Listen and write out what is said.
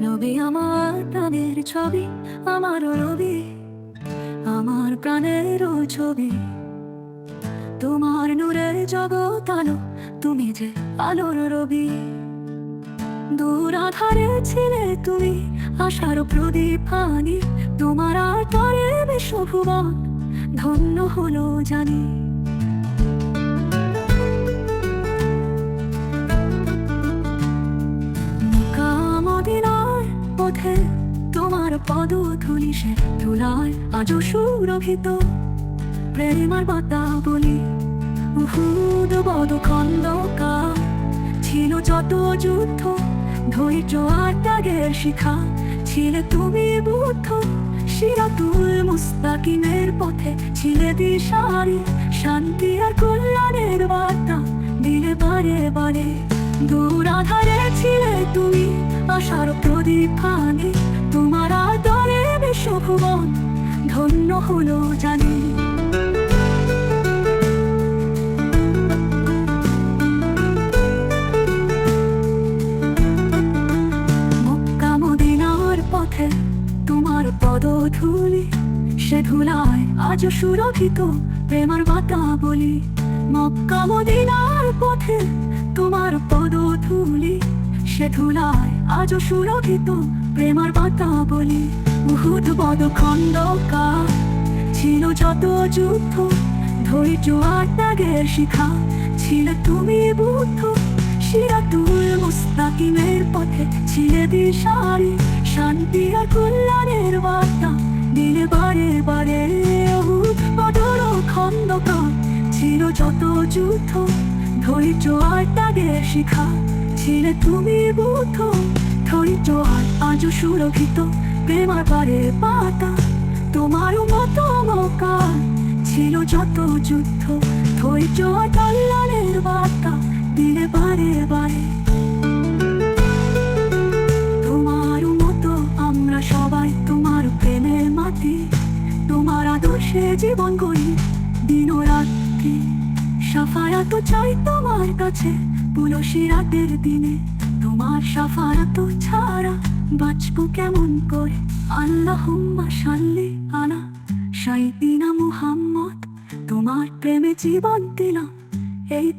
নবী আমার প্রাণের ছবি, আমার রবি, আমার প্রাণেরও ছবি। তোমার নূরের জগৎ আলো, তুমি যে আলোর রবি। দূর আধারে ছিলে তুমি, আশার প্রদীপ আনি। তোমার আটারে বিশ্বভুবন, ধন্য হলো জানি। পদ ধুলিসে ধুলায় আজও সুরভিত। প্রেমার বলি উহুদ বদ ছিল যত যুদ্ধ, ধৈর্য আর ত্যাগের শিখা। ছিলে তুমি বুদ্ধ, সিরাতুল মুস্তাকিমের পথে। ছিলে দিশারি, শান্তি আর কল্যাণের বার্তা। দিলে বারে বারে দূর আধারে ছিলে তুমি, আশার প্রদীপ আনে ধন্য হলো জানি পথে তোমার পদধূলি সে ধুলায় আজ সুরক্ষিত প্রেমার বাতা বলি মক্কা মদিনার পথে তোমার পদধূলি সে ধুলায় আজ সুরক্ষিত প্রেমার বাতা বলি উহুদ বদ খন্দকার ছিল যত যুদ্ধ, ধৈর্য আর ত্যাগের শিখা। ছিলে তুমি বুদ্ধ সিরাতুল মুস্তাকিমের পথে। ছিলে দিশারি, শান্তি আর কল্যাণের বার্তা। দিলে বারে বারে বদর খন্দকার ছিল যত যুদ্ধ, ধৈর্য আর ত্যাগের শিখা। ছিলে তুমি বুদ্ধ, ধৈর্য আর আজও সুরক্ষিত। প্রেমার পারে পাতা, তোমারও মতো মকা। ছিল যত যুদ্ধ, ধৈর্য কল্যাণের বার্তা, দিলে বারে বারে। তোমার মতো আমরা সবাই তোমার প্রেমের মাটি, তোমার আদর্শে জীবন করি দিন রাত্রি সাফায়াত চাই তোমার কাছে পুলসী রাতের দিনে, তোমার সাফায়াত ছাড়া বাঁচবো কেমন করে? আল্লাহ সাল্লি আনা সাইদিনা মুহাম্মদ। তোমার প্রেমে জীবন দিলাম। এই